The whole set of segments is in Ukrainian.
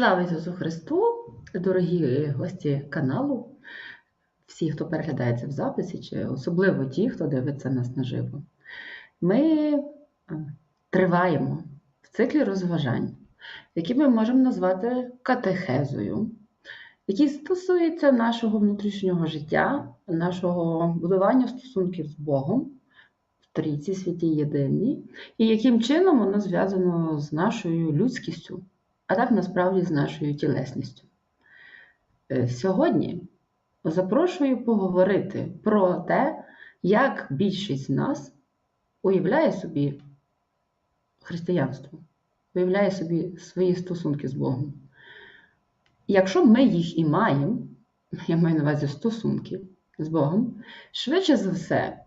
Слава Ісусу Христу, дорогі гості каналу, всі, хто переглядається в записі, чи особливо ті, хто дивиться нас наживо. Ми триваємо в циклі розважань, які ми можемо назвати катехезою, який стосується нашого внутрішнього життя, нашого будування стосунків з Богом в трійці святі єдиній, і яким чином воно зв'язано з нашою людськістю а так насправді з нашою тілесністю. Е, Сьогодні запрошую поговорити про те, як більшість з нас уявляє собі християнство, уявляє собі свої стосунки з Богом. Якщо ми їх і маємо, я маю на увазі стосунки з Богом, швидше за все,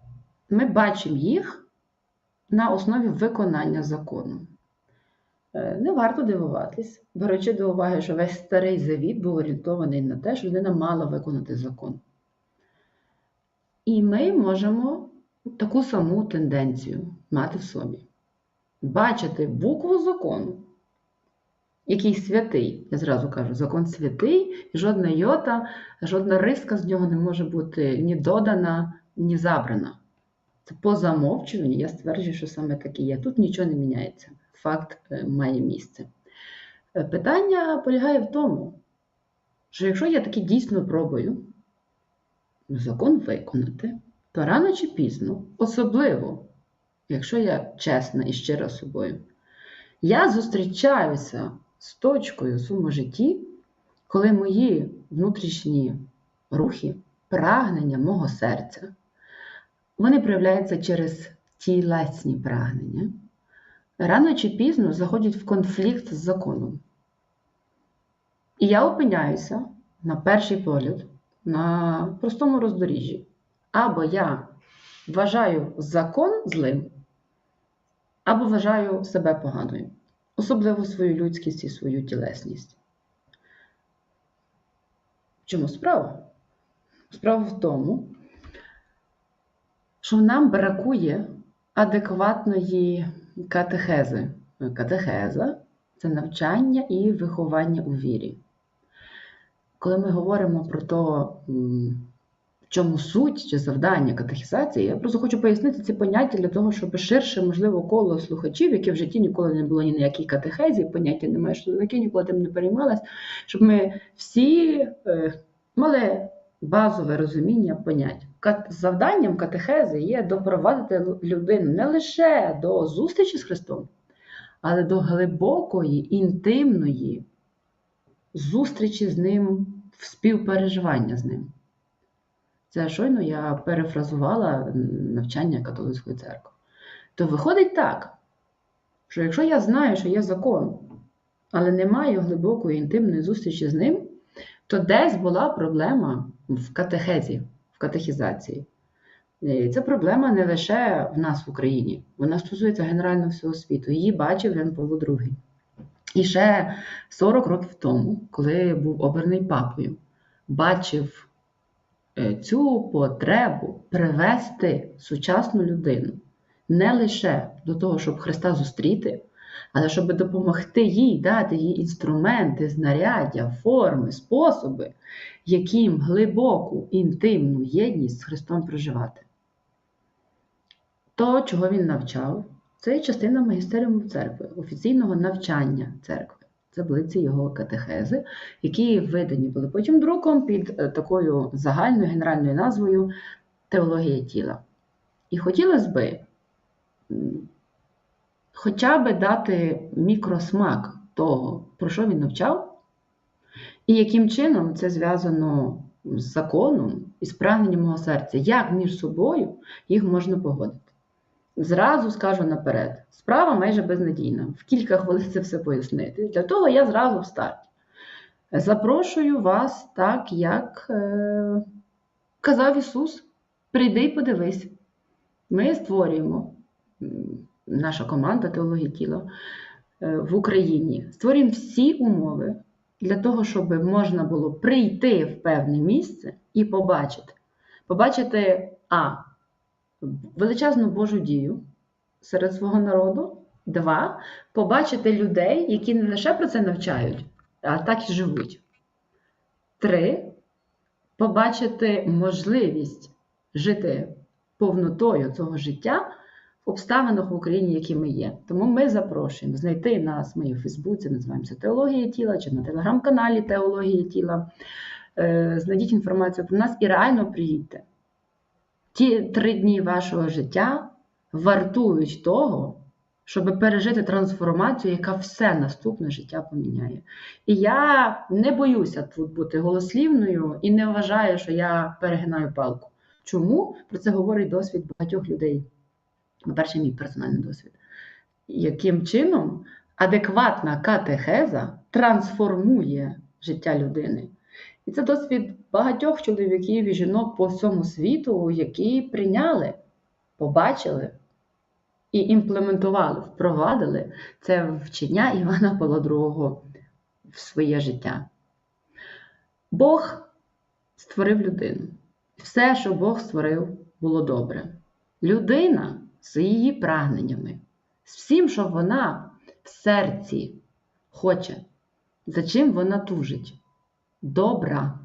ми бачимо їх на основі виконання закону. Е, Не варто дивуватись, беручи до уваги, що весь старий завіт був орієнтований на те, що людина мала виконати закон. І ми можемо таку саму тенденцію мати в собі. Бачити букву закону, який святий, я зразу кажу, закон святий, і жодна йота, жодна риска з нього не може бути ні додана, ні забрана. Це по замовчуванню, я стверджую, що саме так і є. Тут нічого не міняється факт е, має місце. Е, Питання полягає в тому, що якщо я таки дійсно пробую закон виконати, то рано чи пізно, особливо, якщо я чесна і щира собою, я зустрічаюся з точкою своєму житті, коли мої внутрішні рухи, прагнення мого серця, вони проявляються через тілесні прагнення рано чи пізно заходять в конфлікт з законом. І я опиняюся на перший погляд на простому роздоріжжі. Або я вважаю закон злим, або вважаю себе поганою, особливо свою людськість і свою тілесність. Чому справа? Справа в тому, що нам бракує адекватної катехези. Катехеза це навчання і виховання у вірі. Коли ми говоримо про те, в чому суть чи завдання катехізації, я просто хочу пояснити ці поняття для того, щоб ширше, можливо, коло слухачів, які в житті ніколи не було ні на якій катехезі, поняття немає, що таке, ніколи тим не переймалась, щоб ми всі е, мали базове розуміння понять. Завданням катехези є допровадити людину не лише до зустрічі з Христом, але до глибокої, інтимної зустрічі з Ним, співпереживання з Ним. Це щойно я перефразувала навчання католицької церкви. То виходить так, що якщо я знаю, що є закон, але не маю глибокої інтимної зустрічі з ним, то десь була проблема в катехезі, катехізації. Це проблема не лише в нас в Україні, вона стосується генерально всього світу. Її бачив Ян Павло II. І ще 40 років тому, коли був обраний папою, бачив е, цю потребу привести сучасну людину не лише до того, щоб Христа зустріти, але щоб допомогти їй дати їй інструменти, знаряддя, форми, способи, яким глибоку інтимну єдність з Христом проживати. То, чого він навчав, це частина магістеріуму церкви, офіційного навчання церкви. Це були ці його катехези, які видані були потім друком під е, такою загальною генеральною назвою Теологія тіла. І хотілося би хоча би дати мікросмак того, про що він навчав, і яким чином це зв'язано з законом і з прагненням мого серця, як між собою їх можна погодити. Зразу скажу наперед, справа майже безнадійна. В кілька хвилин це все пояснити. Для того я зразу в старті. Запрошую вас, так, як е, казав Ісус, прийди і подивись. Ми створюємо наша команда теології тіла е, в Україні. Створюємо всі умови для того, щоб можна було прийти в певне місце і побачити. Побачити А. Величезну Божу дію серед свого народу. Два. Побачити людей, які не лише про це навчають, а так і живуть. Три побачити можливість жити повнотою цього життя обставинах в Україні, які ми є. Тому ми запрошуємо знайти нас. Ми в Фейсбуці, називаємося Теологія тіла чи на телеграм-каналі Теологія тіла. Е, Знайдіть інформацію про нас і реально приїдьте. Ті три дні вашого життя вартують того, щоб пережити трансформацію, яка все наступне життя поміняє. І я не боюся тут бути голослівною і не вважаю, що я перегинаю палку. Чому? Про це говорить досвід багатьох людей. По-перше, мій персональний досвід. Яким чином адекватна катехеза трансформує життя людини? І це досвід багатьох чоловіків і жінок по всьому світу, які прийняли, побачили і імплементували, впровадили це вчення Івана Павла II в своє життя. Бог створив людину. Все, що Бог створив, було добре. Людина з її прагненнями, з всім, що вона в серці хоче, за чим вона тужить. Добра.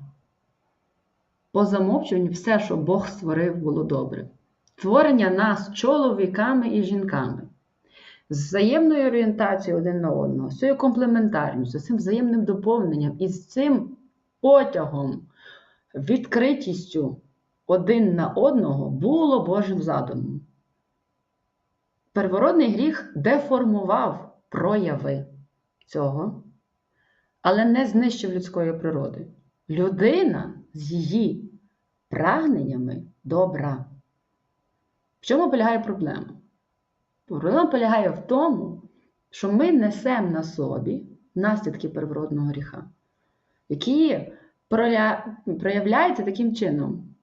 По замовчуванню, все, що Бог створив, було добре. Творення нас чоловіками і жінками. З взаємною орієнтацією один на одного, з цією комплементарністю, з цим взаємним доповненням і з цим потягом, відкритістю один на одного було Божим задумом. Первородний гріх деформував прояви цього, але не знищив людської природи. Людина з її прагненнями добра. В чому полягає проблема? Проблема полягає в тому, що ми несемо на собі наслідки первородного гріха, які проявляються таким чином.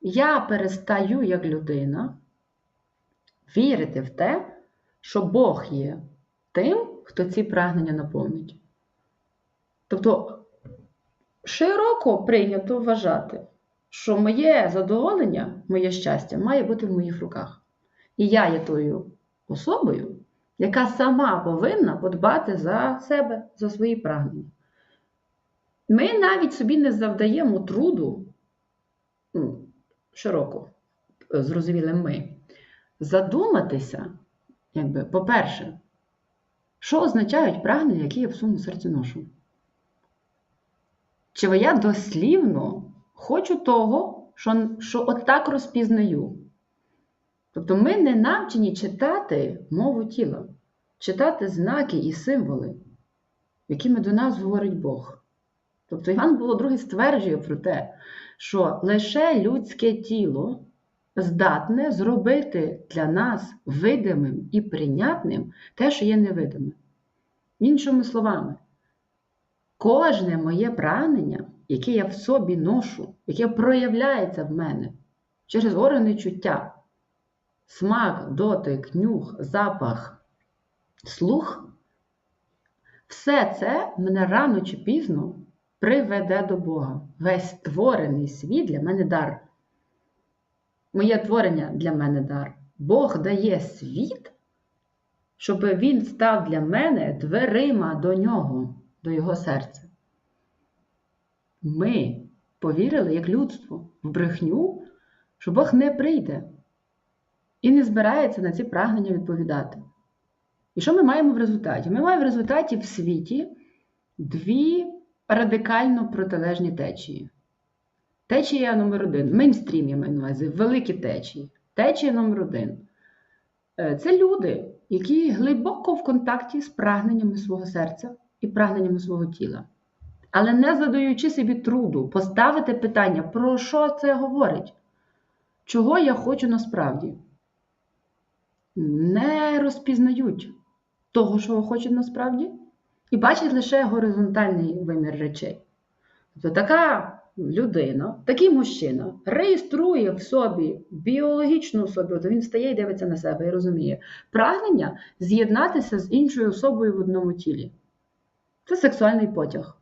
Я перестаю, як людина, вірити в те, що Бог є тим, хто ці прагнення наповнить. Тобто широко прийнято вважати, що моє задоволення, моє щастя має бути в моїх руках. І я є тою особою, яка сама повинна подбати за себе, за свої прагнення. Ми навіть собі не завдаємо труду, ну, широко зрозуміли ми, задуматися, якби, по-перше, що означають прагнення, які я в своєму серці ношу? Чи я дослівно хочу того, що що отак розпізнаю? Тобто ми не навчені читати мову тіла, читати знаки і символи, якими до нас говорить Бог. Тобто Іван Було II стверджує про те, що лише людське тіло здатне зробити для нас видимим і прийнятним те, що є невидиме. Іншими словами, кожне моє прагнення, яке я в собі ношу, яке проявляється в мене через органи чуття, смак, дотик, нюх, запах, слух, все це мене рано чи пізно приведе до Бога. Весь створений світ для мене дар. Моє творення для мене дар. Бог дає світ, щоб він став для мене дверима до нього, до його серця. Ми повірили, як людство, в брехню, що Бог не прийде і не збирається на ці прагнення відповідати. І що ми маємо в результаті? Ми маємо в результаті в світі дві радикально протилежні течії. Течія номер один. Мейнстрім я маю на увазі, великі течії. Течія номер один. Е, це люди, які глибоко в контакті з прагненнями свого серця і прагненнями свого тіла. Але не задаючи собі труду, поставити питання, про що це говорить? Чого я хочу насправді? Не розпізнають того, що хочуть насправді, і бачить лише горизонтальний вимір речей. Тобто така людина, такий мужчина реєструє в собі біологічну особу, то він стає і дивиться на себе і розуміє прагнення з'єднатися з іншою особою в одному тілі. Це сексуальний потяг.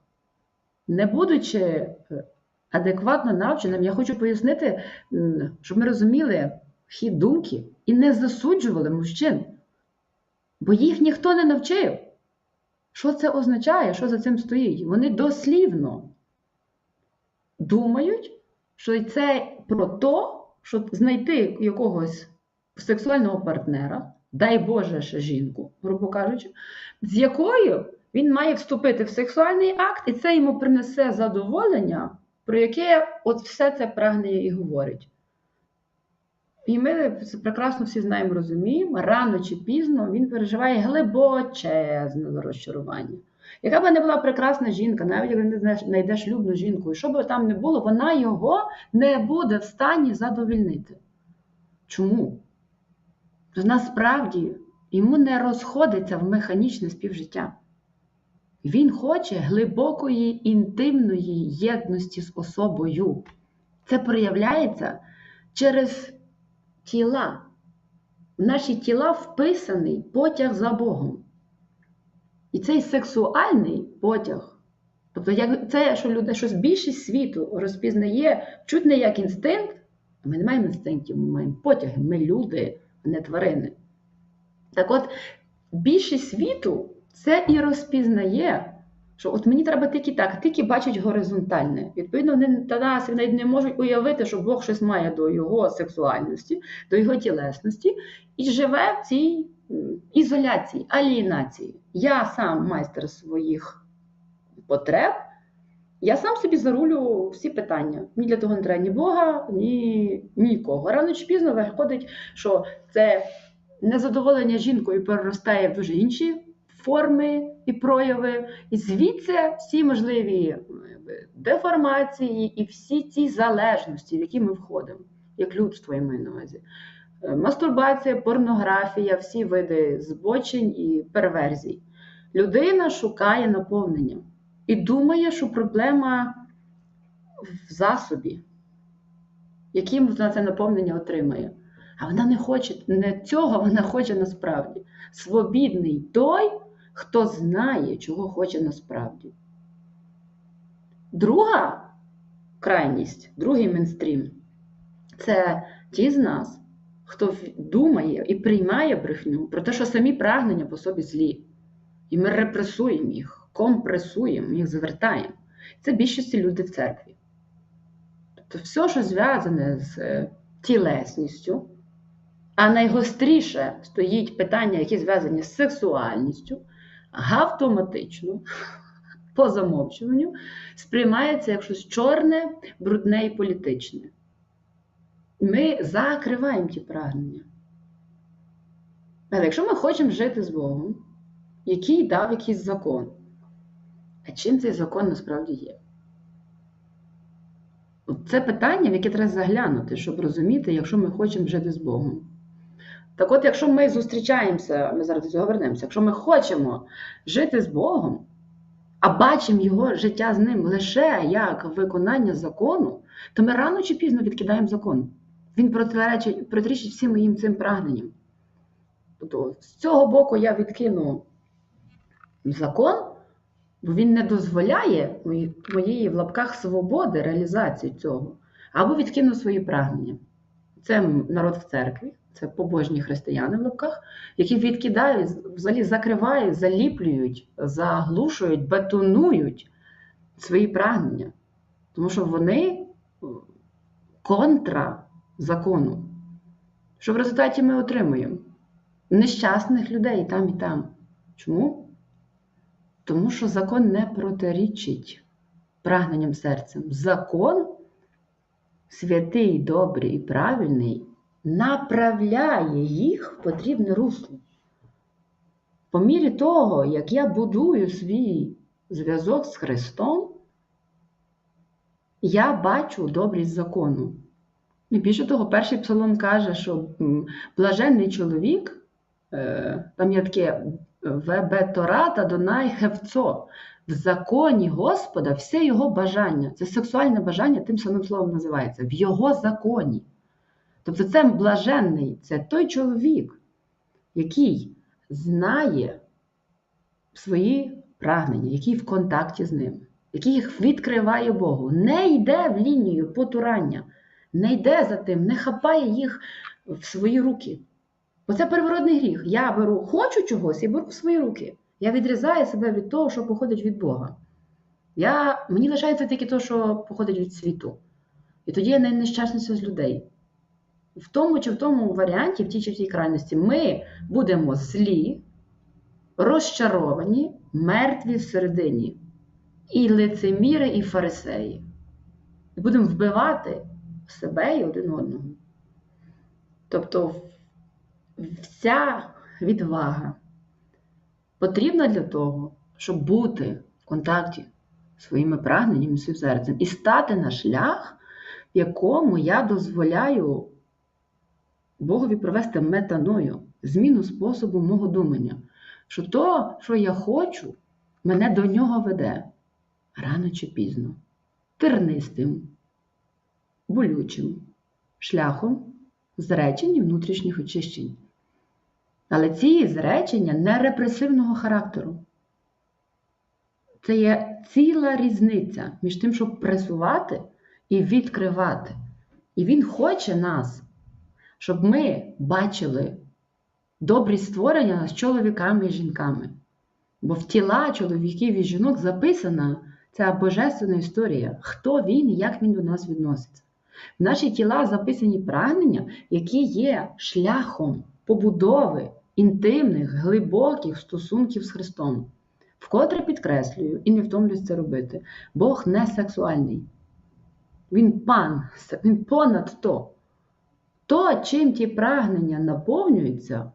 Не будучи е, адекватно навченим, я хочу пояснити, щоб ми розуміли хід думки і не засуджували мужчин, бо їх ніхто не навчив. Що це означає? Що за цим стоїть? Вони дослівно думають, що це про те, щоб знайти якогось сексуального партнера, дай Боже ще жінку, грубо кажучи, з якою він має вступити в сексуальний акт, і це йому принесе задоволення, про яке от все це прагнення і говорить. І ми це прекрасно всі знаємо, розуміємо, рано чи пізно він переживає глибочезне розчарування. Яка б не була прекрасна жінка, навіть якщо не знайдеш шлюбну жінку, і що би там не було, вона його не буде в стані задовільнити. Чому? Насправді йому не розходиться в механічне співжиття. Він хоче глибокої інтимної єдності з особою. Це проявляється через тіла. В наші тіла вписаний потяг за Богом. І цей сексуальний потяг, тобто як це, що люди, щось більшість світу розпізнає чуть не як інстинкт, ми не маємо інстинктів, ми маємо потяги, ми люди, а не тварини. Так от, більшість світу це і розпізнає, що от мені треба тільки так, тільки бачать горизонтальне. Відповідно, вони тоді навіть не можуть уявити, що Бог щось має до його сексуальності, до його тілесності, і живе в цій ізоляції, алієнації. Я сам майстер своїх потреб, я сам собі зарулю всі питання. Ні для того не треба ні Бога, ні нікого. Рано чи пізно виходить, що це незадоволення жінкою переростає в дуже інші форми і прояви, і звідси всі можливі деформації і всі ці залежності, в які ми входимо, як людство я маю на увазі. Мастурбація, порнографія, всі види збочень і перверзій. Людина шукає наповнення і думає, що проблема в засобі, яким вона це наповнення отримає. А вона не хоче не цього, вона хоче насправді. Свобідний той, хто знає, чого хоче насправді. Друга крайність, другий мейнстрім це ті з нас, хто думає і приймає брехню про те, що самі прагнення по собі злі. І ми репресуємо їх, компресуємо, їх звертаємо. Це більшості люди в церкві. Тобто, все, що зв'язане з тілесністю, а найгостріше стоїть питання, які зв'язані з сексуальністю, автоматично, по замовчуванню, сприймається як щось чорне, брудне і політичне. Ми закриваємо ті прагнення. Але якщо ми хочемо жити з Богом, який дав якийсь закон, а чим цей закон насправді є? Це питання, в яке треба заглянути, щоб розуміти, якщо ми хочемо жити з Богом. Так от, якщо ми зустрічаємося, ми зараз до цього вернемося, якщо ми хочемо жити з Богом, а бачимо його життя з ним лише як виконання закону, то ми рано чи пізно відкидаємо закон. Він протирічить, протирічить всім моїм цим прагненням. Тобто, з цього боку я відкину закон, бо він не дозволяє моєї в лапках свободи реалізації цього, або відкину свої прагнення. Це народ в церкві, це побожні християни в лапках, які відкидають, взагалі закривають, заліплюють, заглушують, бетонують свої прагнення. Тому що вони контра закону. Що в результаті ми отримуємо? Нещасних людей там і там. Чому? Тому що закон не протирічить прагненням серцем. Закон святий, добрий і правильний направляє їх в потрібне русло. По мірі того, як я будую свій зв'язок з Христом, я бачу добрість закону. І більше того, перший псалом каже, що блаженний чоловік, там є таке вебетората Донай Хевцо, в законі Господа все його бажання. Це сексуальне бажання, тим самим словом називається, в його законі. Тобто це блаженний, це той чоловік, який знає свої прагнення, який в контакті з ним, який їх відкриває Богу, не йде в лінію потурання, не йде за тим, не хапає їх в свої руки. Оце первородний гріх. Я беру, хочу чогось і беру в свої руки. Я відрізаю себе від того, що походить від Бога. Я, Мені лишається тільки те, що походить від світу. І тоді я найнещасніша з людей. В тому чи в тому варіанті, в тій чи в тій крайності, ми будемо злі, розчаровані, мертві всередині. І лицеміри, і фарисеї. І будемо вбивати себе і один одного. Тобто вся відвага потрібна для того, щоб бути в контакті зі своїми прагненнями, своїм серцем і стати на шлях, в якому я дозволяю Богові провести метаною, зміну способу мого думання. Що то, що я хочу, мене до нього веде рано чи пізно, тернистим, болючим шляхом зречень і внутрішніх очищень. Але ці зречення не репресивного характеру. Це є ціла різниця між тим, щоб пресувати і відкривати. І Він хоче нас, щоб ми бачили добрі створення з чоловіками і жінками. Бо в тіла чоловіків і жінок записана ця божественна історія, хто він і як він до нас відноситься. В наші тіла записані прагнення, які є шляхом побудови інтимних, глибоких стосунків з Христом. Вкотре підкреслюю і не втомлююсь це робити. Бог не сексуальний. Він пан, він понад то. То, чим ті прагнення наповнюються,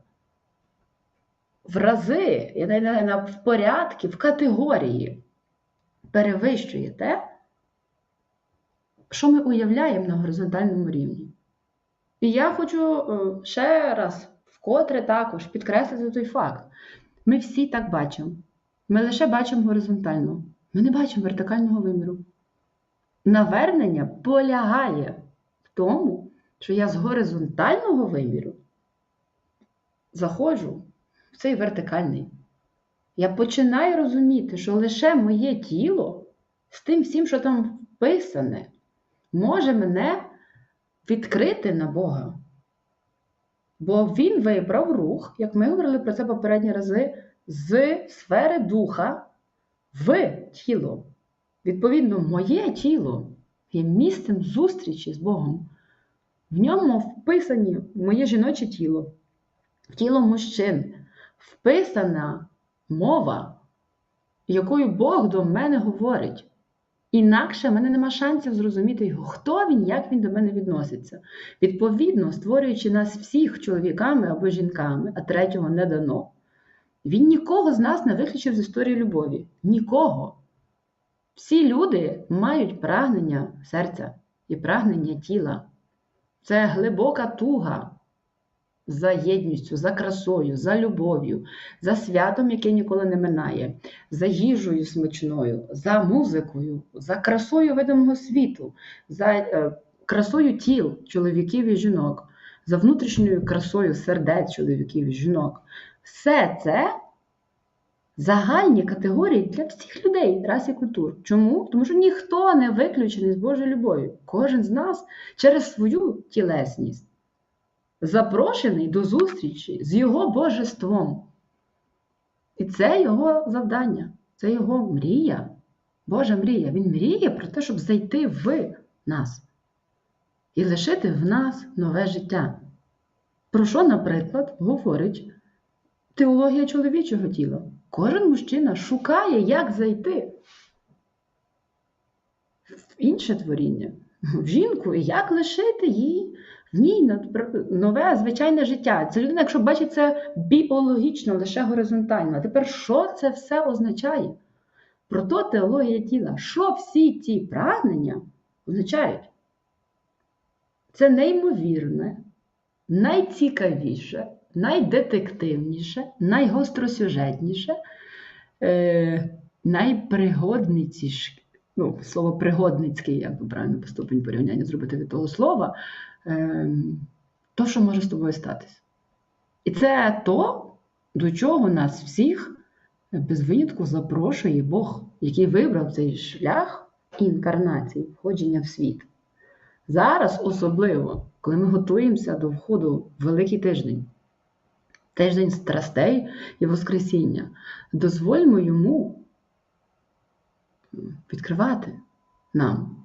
в рази, я не в порядки, в категорії перевищує те, що ми уявляємо на горизонтальному рівні. І я хочу е, ще раз, вкотре також підкреслити той факт. Ми всі так бачимо. Ми лише бачимо горизонтально. Ми не бачимо вертикального виміру. Навернення полягає в тому, що я з горизонтального виміру заходжу в цей вертикальний. Я починаю розуміти, що лише моє тіло з тим всім, що там вписане, може мене відкрити на Бога. Бо Він вибрав рух, як ми говорили про це попередні рази, з сфери духа в тіло. Відповідно, моє тіло є місцем зустрічі з Богом. В ньому вписані моє жіноче тіло, тіло мужчин, вписана мова, якою Бог до мене говорить. Інакше в мене нема шансів зрозуміти його, хто він, як він до мене відноситься. Відповідно, створюючи нас всіх чоловіками або жінками, а третього не дано, він нікого з нас не виключив з історії любові. Нікого. Всі люди мають прагнення серця і прагнення тіла. Це глибока туга за єдністю, за красою, за любов'ю, за святом, яке ніколи не минає, за їжею смачною, за музикою, за красою видимого світу, за е, красою тіл чоловіків і жінок, за внутрішньою красою сердець чоловіків і жінок. Все це загальні категорії для всіх людей, рас і культур. Чому? Тому що ніхто не виключений з Божою любов'ю. Кожен з нас через свою тілесність запрошений до зустрічі з його божеством. І це його завдання, це його мрія, Божа мрія. Він мріє про те, щоб зайти в нас і лишити в нас нове життя. Про що, наприклад, говорить теологія чоловічого тіла? Кожен мужчина шукає, як зайти в інше творіння, в жінку, і як лишити їй в ній нове звичайне життя. Це людина, якщо бачить це біологічно, лише горизонтально. А тепер що це все означає? Про то теологія тіла. Що всі ті прагнення означають? Це неймовірне, найцікавіше, найдетективніше, найгостросюжетніше, е, найпригодниціше, ну, слово пригодницький, як би правильно по ступень порівняння зробити від того слова, то, що може з тобою статись. І це то, до чого нас всіх без винятку запрошує Бог, який вибрав цей шлях інкарнації, входження в світ. Зараз особливо, коли ми готуємося до входу в Великий тиждень, тиждень страстей і Воскресіння. Дозвольмо йому відкривати нам.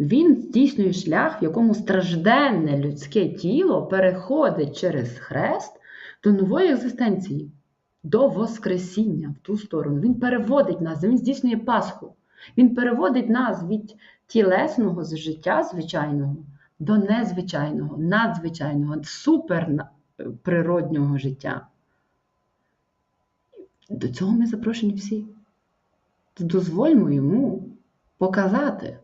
Він здійснює шлях, в якому стражденне людське тіло переходить через хрест до нової екзистенції, до Воскресіння в ту сторону. Він переводить нас, він здійснює Пасху. Він переводить нас від тілесного життя звичайного до незвичайного, надзвичайного, суперприроднього життя. До цього ми запрошені всі. Дозвольмо йому показати,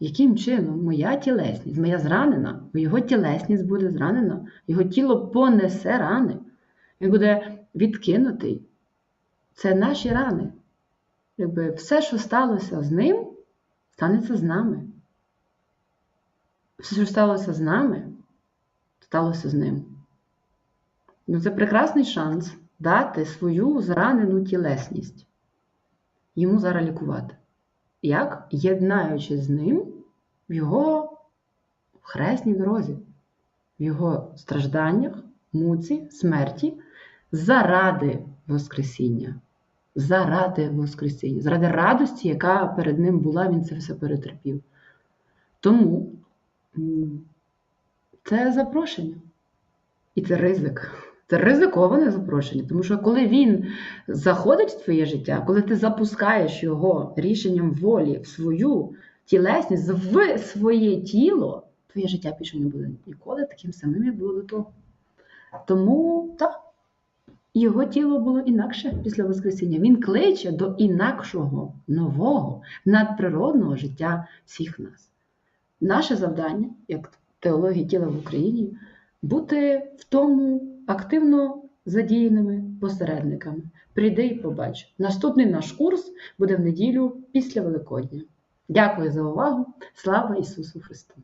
яким чином моя тілесність, моя зранена, його тілесність буде зранена, його тіло понесе рани. Він буде відкинутий. Це наші рани. Якби все, що сталося з ним, станеться з нами. Все, що сталося з нами, сталося з ним. Ну, Це прекрасний шанс дати свою зранену тілесність. Йому зараз лікувати. Як? Єднаючись з ним в його хресній дорозі, в його стражданнях, муці, смерті, заради Воскресіння. Заради Воскресіння, заради радості, яка перед ним була, він це все перетерпів. Тому це запрошення. І це ризик. Це ризиковане запрошення, тому що коли він заходить в твоє життя, коли ти запускаєш його рішенням волі в свою тілесність, в своє тіло, твоє життя більше не буде ніколи таким самим, як було до того. Тому так, його тіло було інакше після Воскресіння. Він кличе до інакшого, нового, надприродного життя всіх нас. Наше завдання, як теології тіла в Україні, бути в тому активно задіяними посередниками. Прийди і побач. Наступний наш курс буде в неділю після Великодня. Дякую за увагу! Слава Ісусу Христу!